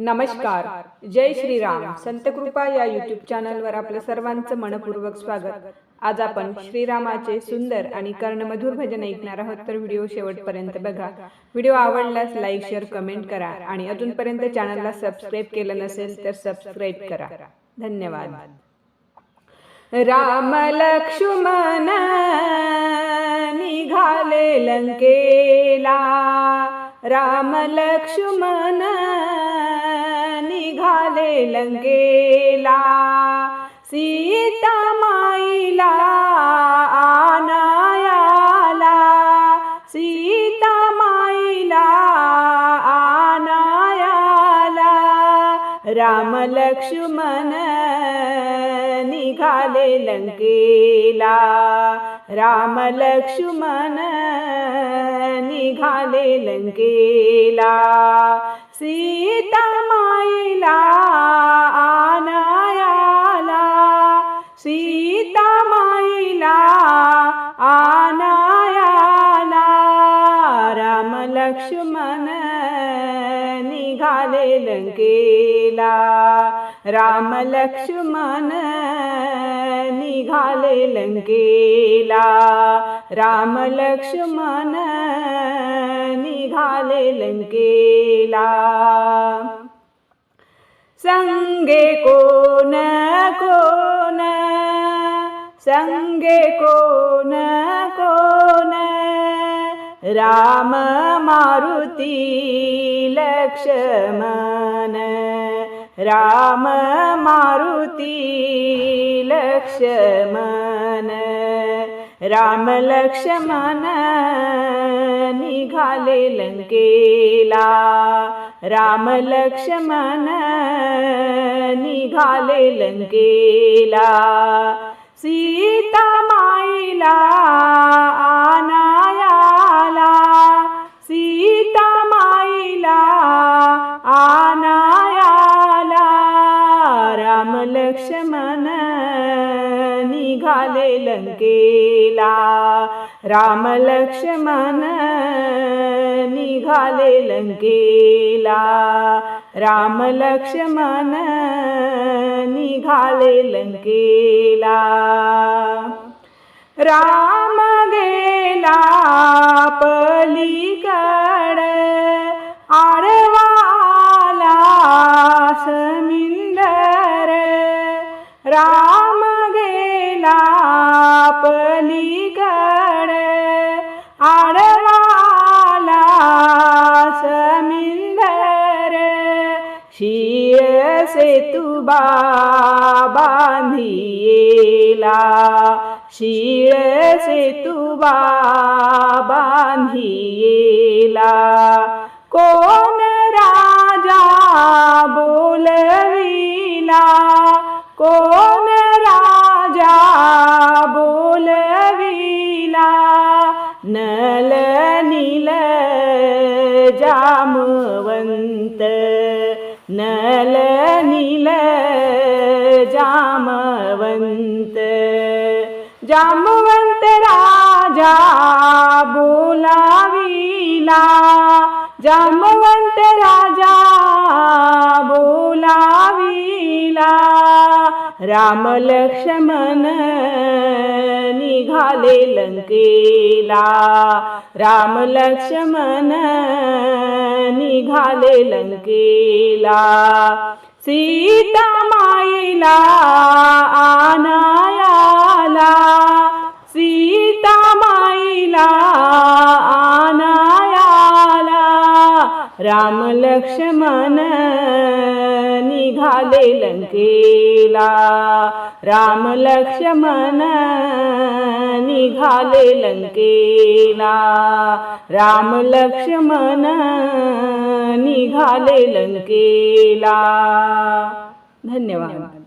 नमस्कार. जय श्रीराम. संतकृपा या युट्यूब चॅनलवर आपलं सर्वांचं मनपूर्वक स्वागत. आज आपण श्रीरामाचे सुंदर आणि कर्णमधुर भजन ऐकणार आहोत तर व्हिडिओ शेवटपर्यंत बघा. व्हिडिओ आवडल्यास लाईक शेअर कमेंट करा आणि अजूनपर्यंत चॅनलला सबस्क्राईब केलं नसेल तर सबस्क्राईब करा. धन्यवाद. राम लक्ष्मण निघाले लंकेला. राम लक्ष्मण निघाले लंकेला सीता माईला आनायाला सीता माईला आनायाला राम लक्ष्मण निघाले लंकेला राम लक्ष्मण निघाले लंकेला सीता लक्ष्मण निघाले लंकेला. राम लक्ष्मण निघाले लंकेला. राम लक्ष्मण निघाले लंकेला. संगे कोण कोण संगे कोण राम मारुती लक्ष्मण। राम मारुती लक्ष्मण। राम लक्ष्मण निघाले लंकेला। राम लक्ष्मण निघाले लंकेला। सीता माईला लंकेला राम लक्ष्मण निघाले लंकेला. राम लक्ष्मण निघाले लंकेला. राम गेला पलीकड. पलीकड आडवाला समिंदर. शिय सेतू बांधियेला शिळ तू बांधियेला कोण राजा बोलविला? कोण जामवन्त नल नील जामवन्त। जामवन्त जावन्तोलावि वीला जुवन्त बोलावि राम लक्ष्मण झाले लंकेला. राम लक्ष्मण निघाले लंकेला. सीता माईला आनायाला सीता माईला आनायाला राम लक्ष्मण निघाले लंकेला राम लक्ष्मण निघाले लंकेला राम लक्ष्मण निघाले लंकेला धन्यवाद.